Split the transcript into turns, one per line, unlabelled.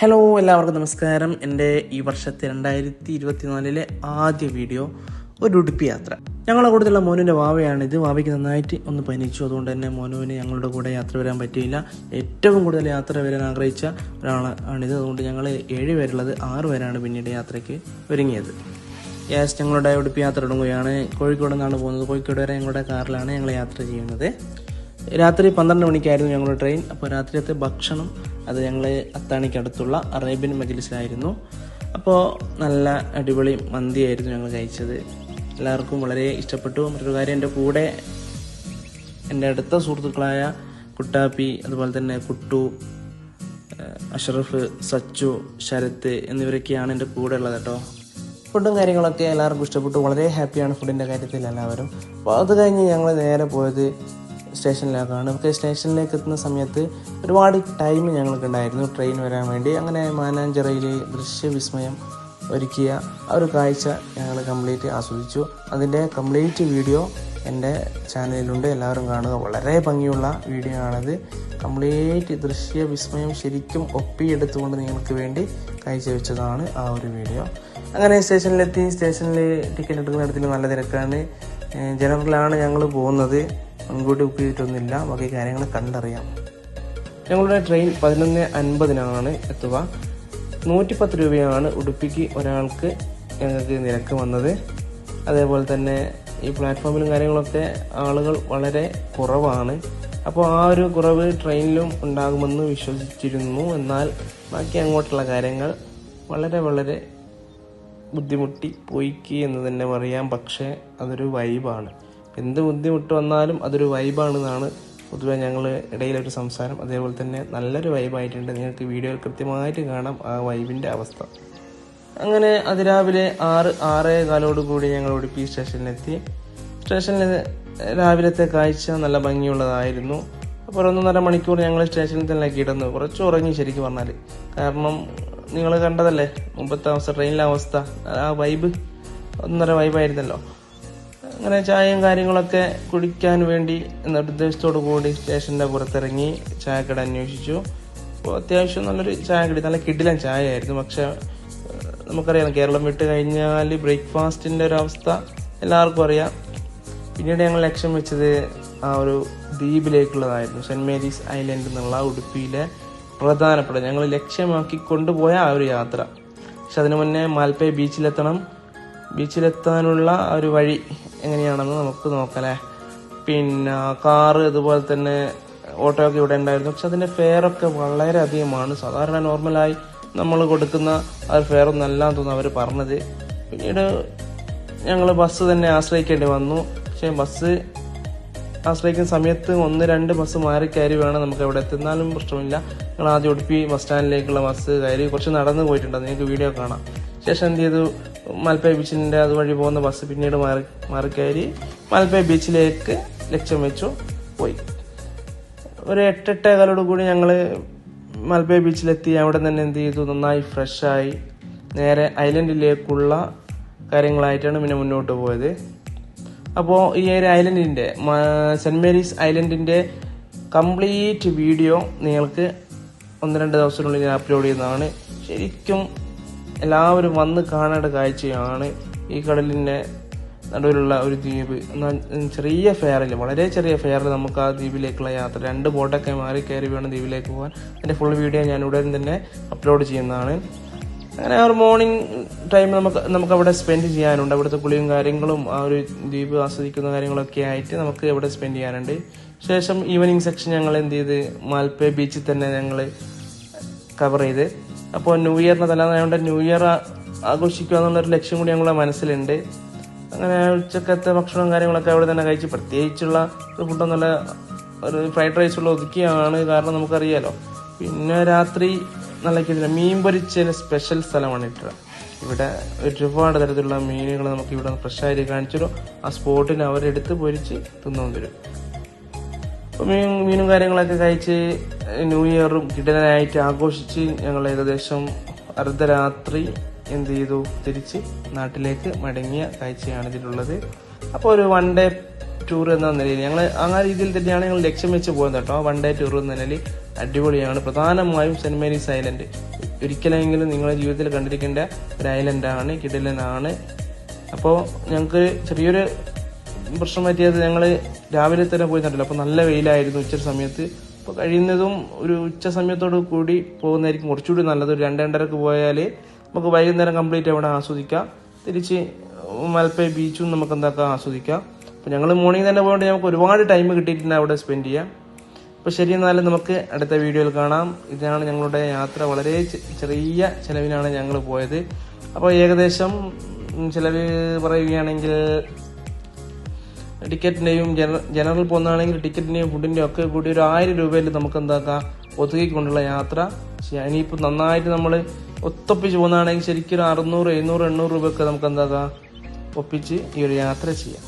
Hello എല്ലാവർക്കും നമസ്കാരം. എന്റെ ഈ വർഷത്തെ രണ്ടായിരത്തി ഇരുപത്തിനാലിലെ ആദ്യ വീഡിയോ ഒരു ഉടുപ്പി യാത്ര. ഞങ്ങളുടെ കൂട്ടത്തിലുള്ള മോനുവിന്റെ വാവയാണ് ഇത്. വാവയ്ക്ക് നന്നായിട്ട് ഒന്ന് പനിച്ചു. അതുകൊണ്ട് തന്നെ മോനുവിന് ഞങ്ങളുടെ കൂടെ യാത്ര വരാൻ പറ്റിയില്ല. ഏറ്റവും കൂടുതൽ യാത്ര വരാൻ ആഗ്രഹിച്ച ഒരാളാണിത് അതുകൊണ്ട് ഞങ്ങൾ ഏഴ് പേരുള്ളത് ആറ് പേരാണ് പിന്നീട് യാത്രയ്ക്ക് ഒരുങ്ങിയത്. യാസ് ഞങ്ങളുടെ ഉടുപ്പി യാത്ര തുടങ്ങുകയാണ്. കോഴിക്കോട് നിന്നാണ് പോകുന്നത്. കോഴിക്കോട് വരെ ഞങ്ങളുടെ കാറിലാണ് ഞങ്ങൾ യാത്ര ചെയ്യുന്നത്. രാത്രി പന്ത്രണ്ട് മണിക്കായിരുന്നു ഞങ്ങളുടെ ട്രെയിൻ. അപ്പോൾ രാത്രിയത്തെ ഭക്ഷണം അത് ഞങ്ങൾ അത്താണിക്കടുത്തുള്ള അറേബ്യൻ മജിലിസിലായിരുന്നു. അപ്പോൾ നല്ല അടിപൊളി മന്തിയായിരുന്നു ഞങ്ങൾ കഴിച്ചത്. എല്ലാവർക്കും വളരെ ഇഷ്ടപ്പെട്ടു. മറ്റൊരു കാര്യം എന്റെ കൂടെ എന്റെ അടുത്ത സുഹൃത്തുക്കളായ കുട്ടാപ്പി അതുപോലെ തന്നെ കുട്ടു അഷറഫ് സച്ചു ശരത്ത് എന്നിവരൊക്കെയാണ് എന്റെ കൂടെ ഉള്ളത് കേട്ടോ. ഫുഡും കാര്യങ്ങളൊക്കെ എല്ലാവർക്കും ഇഷ്ടപ്പെട്ടു. വളരെ ഹാപ്പിയാണ് ഫുഡിന്റെ കാര്യത്തിൽ എല്ലാവരും. അപ്പോൾ അത് കഴിഞ്ഞ് ഞങ്ങൾ നേരെ പോയത് സ്റ്റേഷനിലേക്കാണ് നമുക്ക് സ്റ്റേഷനിലേക്ക് എത്തുന്ന സമയത്ത് ഒരുപാട് ടൈം ഞങ്ങൾക്ക് ഉണ്ടായിരുന്നു ട്രെയിൻ വരാൻ വേണ്ടി. അങ്ങനെ മാനാഞ്ചിറയിൽ ദൃശ്യവിസ്മയം ഒരുക്കിയ ആ ഒരു കാഴ്ച ഞങ്ങൾ കംപ്ലീറ്റ് ആസ്വദിച്ചു. അതിന്റെ കംപ്ലീറ്റ് വീഡിയോ എന്റെ ചാനലിലുണ്ട് എല്ലാവരും കാണുക. വളരെ ഭംഗിയുള്ള വീഡിയോ ആണത്. കംപ്ലീറ്റ് ദൃശ്യ വിസ്മയം ശരിക്കും ഒപ്പിയെടുത്തുകൊണ്ട് നിങ്ങൾക്ക് വേണ്ടി കാഴ്ചവെച്ചതാണ് ആ ഒരു വീഡിയോ അങ്ങനെ സ്റ്റേഷനിലെത്തി. സ്റ്റേഷനിൽ ടിക്കറ്റ് എടുക്കുന്ന ഇടത്തിൽ നല്ല തിരക്കാണ്. ജനറലാണ് ഞങ്ങൾ പോകുന്നത്. മുൻകൂട്ടി ബുക്ക് ചെയ്തിട്ടൊന്നുമില്ല ബാക്കി കാര്യങ്ങൾ കണ്ടറിയാം. ഞങ്ങളുടെ ട്രെയിൻ പതിനൊന്ന് അൻപതിനാണ് എത്തുക. നൂറ്റിപ്പത്ത് രൂപയാണ് ഉടുപ്പിക്ക് ഒരാൾക്ക് ഞങ്ങൾക്ക് നിരക്ക് വന്നത്. അതേപോലെ തന്നെ ഈ പ്ലാറ്റ്ഫോമിലും കാര്യങ്ങളൊക്കെ ആളുകൾ വളരെ കുറവാണ്. അപ്പോൾ ആ ഒരു കുറവ് ട്രെയിനിലും ഉണ്ടാകുമെന്ന് വിശ്വസിച്ചിരുന്നു. എന്നാൽ ബാക്കി അങ്ങോട്ടുള്ള കാര്യങ്ങൾ വളരെ വളരെ ബുദ്ധിമുട്ടി പോയിക്ക് എന്ന് തന്നെ പറയാം. പക്ഷേ അതൊരു വൈബാണ് എന്ത് ബുദ്ധിമുട്ട് വന്നാലും അതൊരു വൈബാണെന്നാണ് പൊതുവെ ഞങ്ങൾ ഇടയിലൊരു സംസാരം. അതേപോലെ തന്നെ നല്ലൊരു വൈബായിട്ടുണ്ട്. നിങ്ങൾക്ക് വീഡിയോ കൃത്യമായിട്ട് കാണാം ആ വൈബിന്റെ അവസ്ഥ. അങ്ങനെ അതിരാവിലെ ആറ് ആറേ കാലോട് കൂടി ഞങ്ങൾ ഉടുപ്പി സ്റ്റേഷനിലെത്തി. സ്റ്റേഷനിൽ രാവിലത്തെ കാഴ്ച നല്ല ഭംഗിയുള്ളതായിരുന്നു. അപ്പോൾ ഒന്നൊന്നര മണിക്കൂർ ഞങ്ങൾ സ്റ്റേഷനിൽ തന്നെ കിടന്നു. കുറച്ച് ഉറങ്ങി ശരിക്കും പറഞ്ഞാൽ കാരണം നിങ്ങൾ കണ്ടതല്ലേ മുമ്പത്തെ അവസ്ഥ ട്രെയിനിലെ അവസ്ഥ. ആ വൈബ് ഒന്നര വൈബായിരുന്നല്ലോ. അങ്ങനെ ചായയും കാര്യങ്ങളൊക്കെ കുടിക്കാൻ വേണ്ടി നിർദ്ദേശത്തോടു കൂടി സ്റ്റേഷന്റെ പുറത്തിറങ്ങി ചായക്കട അന്വേഷിച്ചു. അപ്പോൾ അത്യാവശ്യം നല്ലൊരു ചായ കിടി നല്ല കിടിലൻ ചായ ആയിരുന്നു പക്ഷെ നമുക്കറിയാം കേരളം വിട്ട് കഴിഞ്ഞാൽ ബ്രേക്ക്ഫാസ്റ്റിന്റെ ഒരു അവസ്ഥ എല്ലാവർക്കും അറിയാം. പിന്നീട് ഞങ്ങൾ ലക്ഷ്യം വെച്ചത് ആ ഒരു ദ്വീപിലേക്കുള്ളതായിരുന്നു. സെന്റ് മേരീസ് ഐലൻഡ് എന്നുള്ള ഉടുപ്പിയിലെ പ്രധാനപ്പെട്ട ഞങ്ങൾ ലക്ഷ്യമാക്കി കൊണ്ടുപോയ ആ ഒരു യാത്ര. പക്ഷെ അതിനു മുന്നേ മാൽപ്പേ ബീച്ചിലെത്തണം. ബീച്ചിലെത്താനുള്ള ഒരു വഴി എങ്ങനെയാണെന്ന് നമുക്ക് നോക്കലേ. പിന്നെ കാറ് അതുപോലെ തന്നെ ഓട്ടോ ഒക്കെ ഇവിടെ ഉണ്ടായിരുന്നു. പക്ഷെ അതിന്റെ ഫെയർ ഒക്കെ വളരെ അധികമാണ് സാധാരണ നോർമലായി നമ്മൾ കൊടുക്കുന്ന ആ ഫെയർ അല്ല തോന്നുന്നു അവർ പറഞ്ഞത്. പിന്നീട് ഞങ്ങൾ ബസ് തന്നെ ആശ്രയിക്കേണ്ടി വന്നു. പക്ഷേ ബസ് ആശ്രയിക്കുന്ന സമയത്ത് ഒന്ന് രണ്ട് ബസ് മാറി കയറി വേണം നമുക്ക് എവിടെ എത്തുന്നാലും പ്രശ്നമില്ല. ഞങ്ങൾ ആദ്യം ഉടുപ്പി ബസ് സ്റ്റാൻഡിലേക്കുള്ള ബസ് കയറി കുറച്ച് നടന്നു പോയിട്ടുണ്ട്. നിങ്ങൾക്ക് വീഡിയോ കാണാം. ശേഷം എന്ത് ചെയ്തു? മൽപ്പേ ബീച്ചിന്റെ അതുവഴി പോകുന്ന ബസ് പിന്നീട് മാറി മാറിക്കയറി മൽപ്പയ ബീച്ചിലേക്ക് ലക്ഷ്യം വെച്ചു പോയി. ഒരു എട്ടെട്ടേ കാലോട് കൂടി ഞങ്ങൾ മൽപ്പയ ബീച്ചിലെത്തി. അവിടെ തന്നെ എന്ത് ചെയ്തു? നന്നായി ഫ്രഷായി നേരെ ഐലൻഡിലേക്കുള്ള കാര്യങ്ങളായിട്ടാണ് പിന്നെ മുന്നോട്ട് പോയത്. അപ്പോൾ ഈ ഒരു ഐലൻഡിന്റെ സെന്റ് മേരീസ് ഐലൻഡിന്റെ കംപ്ലീറ്റ് വീഡിയോ നിങ്ങൾക്ക് ഒന്ന് രണ്ട് ദിവസത്തിനുള്ളിൽ ഞാൻ അപ്ലോഡ് ചെയ്യുന്നതാണ്. ശരിക്കും എല്ലാവരും വന്ന് കാണേണ്ട കാഴ്ചയാണ് ഈ കടലിന്റെ നടുവിലുള്ള ഒരു ദ്വീപ്. ചെറിയ ഫെയറിൽ വളരെ ചെറിയ ഫെയറിൽ നമുക്ക് ആ ദ്വീപിലേക്കുള്ള യാത്ര രണ്ട് ബോട്ടൊക്കെ മാറി കയറി വേണം ദ്വീപിലേക്ക് പോകാൻ. അതിന്റെ ഫുൾ വീഡിയോ ഞാൻ ഉടൻ തന്നെ അപ്ലോഡ് ചെയ്യുന്നതാണ്. അങ്ങനെ ആ ഒരു മോർണിംഗ് ടൈം നമുക്ക് നമുക്ക് അവിടെ സ്പെൻഡ് ചെയ്യാനുണ്ട്. അവിടുത്തെ കുളിയും കാര്യങ്ങളും ആ ഒരു ദ്വീപ് ആസ്വദിക്കുന്ന കാര്യങ്ങളൊക്കെ ആയിട്ട് നമുക്ക് അവിടെ സ്പെൻഡ് ചെയ്യാനുണ്ട്. ശേഷം ഈവനിങ് സെക്ഷൻ ഞങ്ങൾ എന്ത് ചെയ്ത്? മാൽപ്പേ ബീച്ചിൽ തന്നെ ഞങ്ങൾ കവർ ചെയ്ത്. അപ്പോൾ ന്യൂ ഇയറിന് തലേന്നായതുകൊണ്ട് ന്യൂ ഇയർ ആഘോഷിക്കുക എന്നുള്ളൊരു ലക്ഷ്യം കൂടി ഞങ്ങളുടെ മനസ്സിലുണ്ട്. അങ്ങനെ ഉച്ചക്കത്തെ ഭക്ഷണവും കാര്യങ്ങളൊക്കെ അവിടെ തന്നെ കഴിച്ച് പ്രത്യേകിച്ചുള്ള ഒരു ഫുഡൊന്നുമല്ല ഒരു ഫ്രൈഡ് റൈസ് ഉള്ള ഒതുക്കിയാണ് കാരണം നമുക്കറിയാലോ. പിന്നെ രാത്രി നല്ല കിട്ടില്ല മീൻ പൊരിച്ചതിന് സ്പെഷ്യൽ സ്ഥലമാണ് ഇട്ട ഇവിടെ ഒരുപാട് തരത്തിലുള്ള മീനുകൾ നമുക്ക് ഇവിടെ ഫ്രഷ് ഫ്രഷായിട്ട് കാണിച്ചു ആ സ്പോട്ടിൽ അവരെടുത്ത് പൊരിച്ച് തിന്നു തരും അപ്പോൾ മീൻ മീനും കാര്യങ്ങളൊക്കെ കഴിച്ച് ന്യൂ ഇയറും കിടനായിട്ട് ആഘോഷിച്ച് ഞങ്ങൾ ഏകദേശം അർദ്ധരാത്രി എന്ത് ചെയ്തു? തിരിച്ച് നാട്ടിലേക്ക് മടങ്ങിയ കാഴ്ചയാണ് ഇതിലുള്ളത്. അപ്പോൾ ഒരു വൺ ഡേ ടൂർ എന്ന നിലയിൽ ഞങ്ങൾ ആ രീതിയിൽ തന്നെയാണ് ഞങ്ങൾ ലക്ഷ്യം വെച്ച് പോകുന്നത് കേട്ടോ. വൺ ഡേ ടൂർ എന്ന നിലയിൽ അടിപൊളിയാണ്. പ്രധാനമായും സെന്റ് മേരീസ് ഐലൻഡ് ഒരിക്കലെങ്കിലും നിങ്ങളുടെ ജീവിതത്തിൽ കണ്ടിരിക്കേണ്ട ഒരു ഐലൻഡാണ് കിടിലനാണ്. അപ്പോൾ ഞങ്ങൾക്ക് ചെറിയൊരു പ്രശ്നം പറ്റിയത് ഞങ്ങൾ രാവിലെ തന്നെ പോയി നട്ടില്ല അപ്പോൾ നല്ല വെയിലായിരുന്നു ഉച്ച സമയത്ത്. അപ്പോൾ കഴിയുന്നതും ഒരു ഉച്ച സമയത്തോട് കൂടി പോകുന്നതായിരിക്കും കുറച്ചുകൂടി നല്ലത്. ഒരു രണ്ട് രണ്ടരക്ക് പോയാൽ നമുക്ക് വൈകുന്നേരം കംപ്ലീറ്റ് അവിടെ ആസ്വദിക്കാം. തിരിച്ച് മലപ്പേ ബീച്ചും നമുക്ക് എന്താക്കാം ആസ്വദിക്കാം. അപ്പോൾ ഞങ്ങൾ മോർണിംഗ് തന്നെ പോയതുകൊണ്ട് നമുക്ക് ഒരുപാട് ടൈം കിട്ടിയിട്ടുണ്ട് അവിടെ സ്പെൻഡ് ചെയ്യാം അപ്പോൾ ശരി എന്നാലും നമുക്ക് അടുത്ത വീഡിയോയിൽ കാണാം. ഇതാണ് ഞങ്ങളുടെ യാത്ര. വളരെ ചെറിയ ചിലവിനാണ് ഞങ്ങൾ പോയത്. അപ്പോൾ ഏകദേശം ചിലവ് പറയുകയാണെങ്കിൽ ടിക്കറ്റിന്റെയും ജനറൽ പോകുന്നതാണെങ്കിൽ ടിക്കറ്റിന്റെയും ഫുഡിന്റെയും ഒക്കെ കൂടി ഒരു ആയിരം രൂപയിൽ നമുക്ക് എന്താക്കാം? ഒതുക്കിക്കൊണ്ടുള്ള യാത്ര ചെയ്യാം. ഇനിയിപ്പോൾ നന്നായിട്ട് നമ്മൾ ഒത്തൊപ്പിച്ച് പോകുന്നതാണെങ്കിൽ ശരിക്കും ഒരു അറുന്നൂറ് എഴുന്നൂറ് എണ്ണൂറ് രൂപയൊക്കെ നമുക്ക് എന്താക്കാം? ഒപ്പിച്ച് ഈ ഒരു യാത്ര ചെയ്യാം.